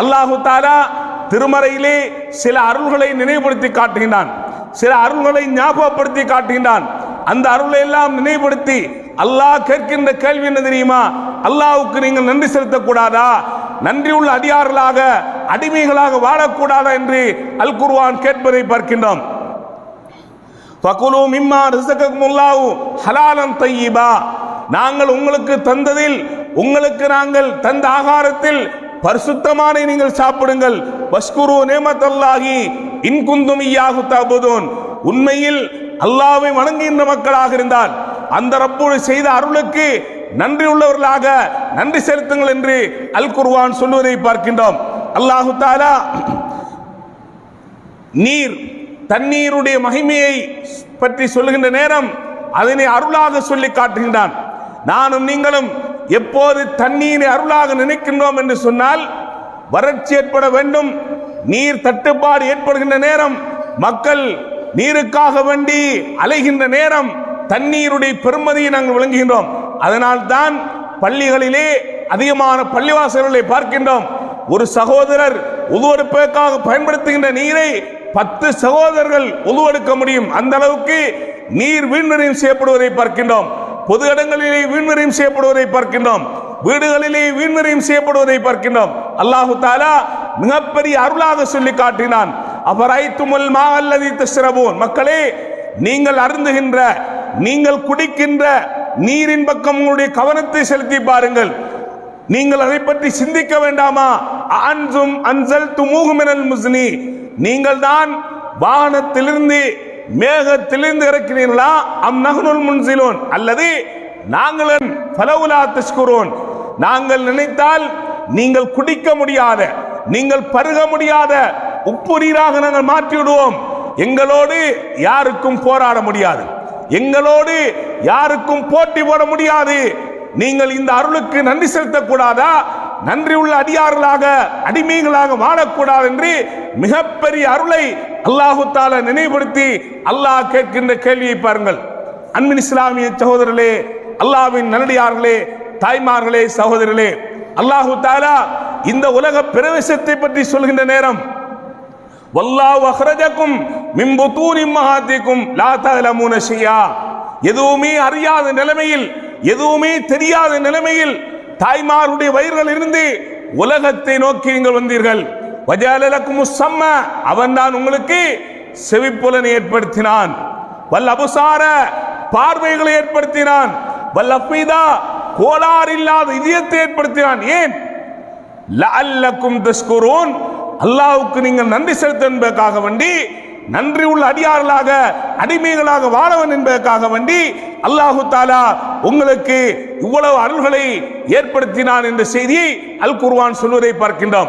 அல்லாஹு தாலா திருமறையிலே சில அருள்களை நினைவுபடுத்தி காட்டுகின்றான். சில அருள்களை ஞாபகப்படுத்தி காட்டுகின்றான். அந்த அருளை எல்லாம் நினைவுபடுத்தி அல்லாஹ் கேட்கின்ற கேள்வி என்ன தெரியுமா? அல்லாஹுக்கு நீங்கள் நன்றி செலுத்தக்கூடாதா? நன்றி உள்ள அதிகாரிகளாக அடிமைகளாக வாழக்கூடாதா என்று அல் குர்வான் கேட்பதை பார்க்கின்றோம். ஃபகுலு மிம்மா ரிசகக்குமுல்லாஹு ஹலாலன் தையீபா நாங்கள் உங்களுக்கு தந்ததில் உங்களுக்கு நாங்கள் தந்த ஆகாரத்தில் பரிசுத்தமான நீங்கள் சாப்பிடுங்கள். வஸ்குரு நேமத்தல்லாகி இன்குந்தும் இய்யாஹு தாபுதோன் உண்மையில் அல்லாவை வணங்குகின்ற மக்களாக இருந்தால் அந்த ரப்போடு செய்த அருளுக்கு நன்றி உள்ளவர்களாக நன்றி செலுத்துங்கள் என்று அல் குர்வான் சொல்வதை பார்க்கின்றோம். அல்லாஹு தாலா நீர் தண்ணீருடைய மகிமையை பற்றி சொல்லுகின்ற நேரம் அதனை அருளாக சொல்லி காட்டுகின்றான். நானும் நீங்களும் எப்போது தண்ணீரை அருளாக நினைக்கின்றோம் என்று சொன்னால் வறட்சி ஏற்பட வேண்டும் நீர் தட்டுப்பாடு ஏற்படுகின்ற நேரம் மக்கள் நீருக்காக வேண்டி அலைகின்ற நேரம் தண்ணீருடைய பெருமதியை நாங்கள் விளங்குகின்றோம். அதனால் தான் பள்ளிகளிலே அதிகமான பள்ளிவாசல்களை பார்க்கின்றோம். ஒரு சகோதரர் உதுவெடுப்பதற்காக பயன்படுத்துகின்ற நீரை பத்து சகோதரர்கள் உதுவெடுக்க முடியும். அந்த அளவுக்கு நீர் வீண்வரையும் செய்யப்படுவதை பார்க்கின்றோம். பொது இடங்களிலே வீண்வரையும் செய்யப்படுவதை பார்க்கின்றோம். வீடுகளிலே வீண்வரையும் செய்யப்படுவதை பார்க்கின்றோம். அல்லாஹு தாலா மிகப்பெரிய அருளாக சொல்லி காட்டினான். அபராய்த்துமுல் மா அல்லதி தஸ்ரபூன் மக்களே நீங்கள் அருந்துகின்ற நீங்கள் குடிக்கின்ற நீரின் பக்கம் உங்களுடைய கவனத்தை செலுத்தி பாருங்கள். நீங்கள் அதை பற்றி சிந்திக்க வேண்டாமா? அன்சும் அன்சல் துமூகுமினல் முஸ்னி. நீங்கள் தான் வாகனத்திலிருந்து மேகத்திலிருந்து இறக்கிறீர்களா அம் நகனுல் முன்சிலோன். அல்லது நாங்கள் பலவுலா தஷ்குரோன். நாங்கள் நினைத்தால் நீங்கள் குடிக்க முடியாத நீங்கள் பருக முடியாத உப்பு நீராக நாங்கள் மாற்றிவிடுவோம். எங்களோடு யாருக்கும் போராட முடியாது. எங்களோடு யாருக்கும் போட்டி போட முடியாது. நீங்கள் இந்த அருளுக்கு நன்றி செலுத்தக்கூடாதா? நன்றி உள்ள அடியார்களாக அடிமைகளாக வாழக்கூடாது என்று மிகப்பெரிய அருளை அல்லாஹு தால நினைவுபடுத்தி அல்லாஹ் கேட்கின்ற கேள்வியை பாருங்கள். அன்பின் இஸ்லாமிய சகோதரர்களே அல்லாஹ்வின் நல்லடியார்களே தாய்மார்களே சகோதரர்களே அல்லாஹு தாலா இந்த உலக பிரவேசத்தை பற்றி சொல்கின்ற நேரம். வல்லாஹ் அஹ்ரஜக்கும் மின் புத்தூனி லா தலமுன ஷியா. எதுவுமே அறியாத நிலைமையில் எதுவுமே தெரியாத நிலைமையில் தாய்மாருடைய வயிறுகள் இருந்து உலகத்தை நோக்கி நீங்கள் வந்தீர்கள். வஜாலலக்கும் சம்ம அவன் தான் உங்களுக்கு செவிப்புலனை ஏற்படுத்தினான். வல் அபுசார பார்வைகளை ஏற்படுத்தினான். வல் அஃபீதா கோளாறு இல்லாத இதயத்தை ஏற்படுத்தினான். ஏன்? லஅல்லக்கும் தஸ்குரூன் அல்லாஹ்வுக்கு நீங்கள் நன்றி செலுத்த என்பதற்காக வேண்டி நன்றி உள்ள அடியார்களாக அடிமைகளாக வாழவன் என்பதற்காக வேண்டி அல்லாஹு தாலா உங்களுக்கு இவ்வளவு அருள்களை ஏற்படுத்தினான் என்ற செய்தியை அல் குர்வான் சொல்வதை பார்க்கின்றோம்.